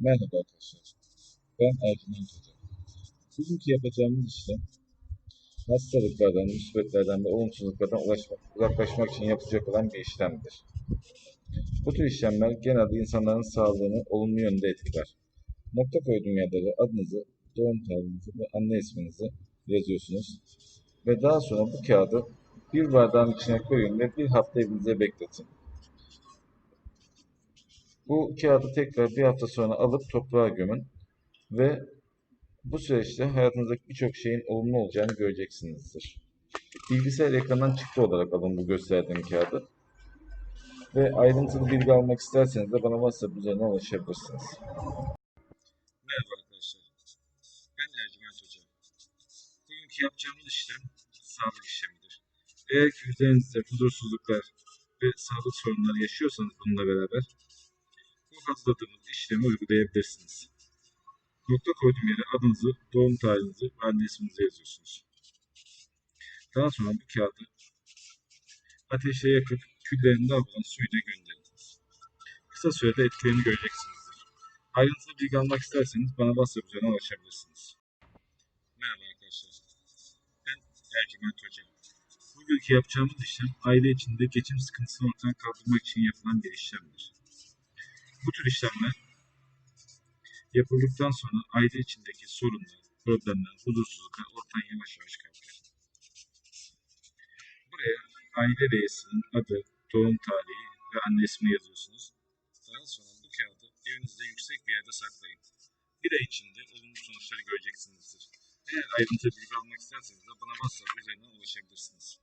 Merhaba arkadaşlar. Ben Ercüment Hoca. Bugünkü yapacağımız işlem hastalıklardan, müsbetlerden ve olumsuzluklardan ulaşmak, uzaklaşmak için yapılacak olan bir işlemdir. Bu tür işlemler genelde insanların sağlığını olumlu yönde etkiler. Nokta koyduğum yerlere adınızı, doğum tarihinizi ve anne isminizi yazıyorsunuz. Ve daha sonra bu kağıdı bir bardağın içine koyun ve bir hafta evinize bekletin. Bu kağıdı tekrar bir hafta sonra alıp toprağa gömün ve bu süreçte hayatınızdaki birçok şeyin olumlu olacağını göreceksinizdir. Bilgisayar ekranından çıktı olarak alın bu gösterdiğim kağıdı. Ve ayrıntılı bilgi almak isterseniz de bana WhatsApp üzerinden ulaşabilirsiniz. Merhaba arkadaşlar. Ben Ercüment Hoca. Bugünkü yapacağımız işlem sağlık işlemidir. Eğer ki üzerinizde huzursuzluklar ve sağlık sorunları yaşıyorsanız bununla beraber bu hazırladığımız işlemi uygulayabilirsiniz. Nokta koyduğum yere adınızı, doğum tarihinizi ve anne yazıyorsunuz. Daha sonra bu kağıdı ateşe yakıp küllerini alınan suyla gönderiniz. Kısa sürede etkilerini göreceksinizdir. Ayrıntılı bilgi almak isterseniz bana WhatsApp üzerinden ulaşabilirsiniz. Merhaba arkadaşlar. Ben Ercüment Hoca. Bugünkü yapacağımız işlem aile içinde geçim sıkıntısını ortadan kaldırmak için yapılan bir işlemdir. Bu tür işlemler yapıldıktan sonra aile içindeki sorunlar, problemler, huzursuzluklar ortadan yavaş yavaş kalkar. Buraya aile reisinin adı, doğum tarihi ve anne ismini yazıyorsunuz. Daha sonra bu kağıdı evinizde yüksek bir yerde saklayın. Bir ay içinde olumlu sonuçları göreceksinizdir. Eğer ayrıntılı bilgi almak isterseniz de bana WhatsApp üzerinden ulaşabilirsiniz.